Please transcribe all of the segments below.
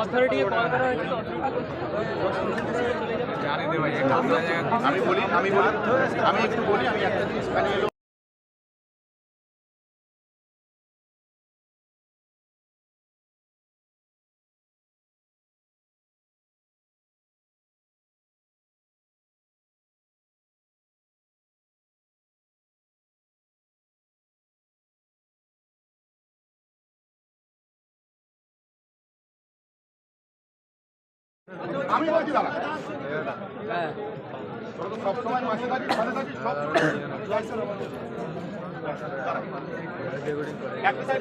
Authority call করা হয়েছিল আমি বলি আমি বলি, আমি একটু বলি, আমি একটা জিনিস স্থানীয় আমি বলছি দাদা সব সাইড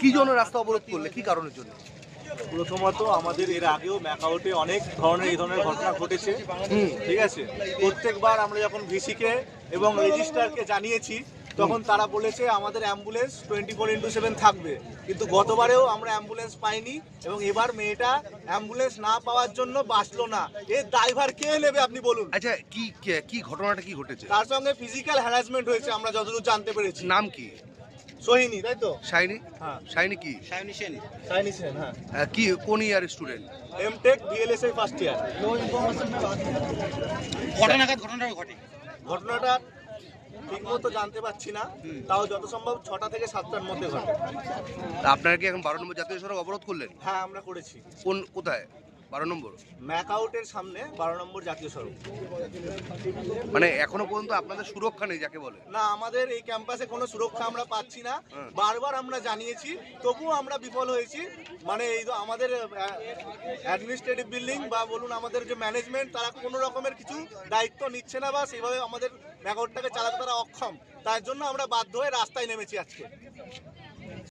কি জন্য রাস্তা অবরোধ করলে? কি কারণের জন্য? প্রথমত আমাদের এর আগেও ম্যাকাউটে অনেক ধরনের এই ধরনের ঘটনা ঘটেছে। ঠিক আছে? প্রত্যেকবার আমরা যখন ভিসিকে এবং রেজিস্ট্রারকে জানিয়েছি তখন তারা বলেছে আমাদের ambulance twenty four into seven থাকবে। কিন্তু গতবারেও আমরা অ্যাম্বুলেন্স পাইনি এবং এবার মেয়েটা অ্যাম্বুলেন্স না পাওয়ার জন্য বাঁচলো না। এর ড্রাইভার কে নেবে আপনি বলুন? আচ্ছা কি কে- কি ঘটনাটা কি ঘটেছে? তার সঙ্গে ফিজিক্যাল হ্যারাসমেন্ট হয়েছে আমরা যতদূর জানতে পেরেছি। নাম কি? সোহিনী তাই তো? শাইনি? হ্যাঁ। শাইনি কি? সাইনি সেন। হ্যাঁ। কি কোন year student MTech VLSI first year ঘটনাটা ঘটে। ঘটনাটা ঠিকমতো জানতে পারছি না। তাও যত সম্ভব ছটা থেকে সাতটার মধ্যে ঘটে। আপনারা কি এখন বারো নম্বর জাতীয় সড়ক অবরোধ করলেন? হ্যাঁ আমরা করেছি। কোন কোথায়? বারো নম্বর। ম্যাক আউটের সামনে বারো নম্বর জাতীয় সড়ক মানে এখনও পর্যন্ত আপনাদের সুরক্ষা নেই যাকে বলে? না আমাদের এই ক্যাম্পাসে কোনো সুরক্ষা আমরা পাচ্ছি না। বারবার আমরা জানিয়েছি তবুও আমরা বিফল হয়েছি। মানে এই আমাদের অ্যাডমিনিস্ট্রেটিভ বিল্ডিং বা বলুন আমাদের যে ম্যানেজমেন্ট তারা কোনো রকমের কিছু দায়িত্ব নিচ্ছে না বা সেইভাবে আমাদের ম্যাকআউটটাকে চালাতে তারা অক্ষম। তার জন্য আমরা বাধ্য হয়ে রাস্তায় নেমেছি আজকে।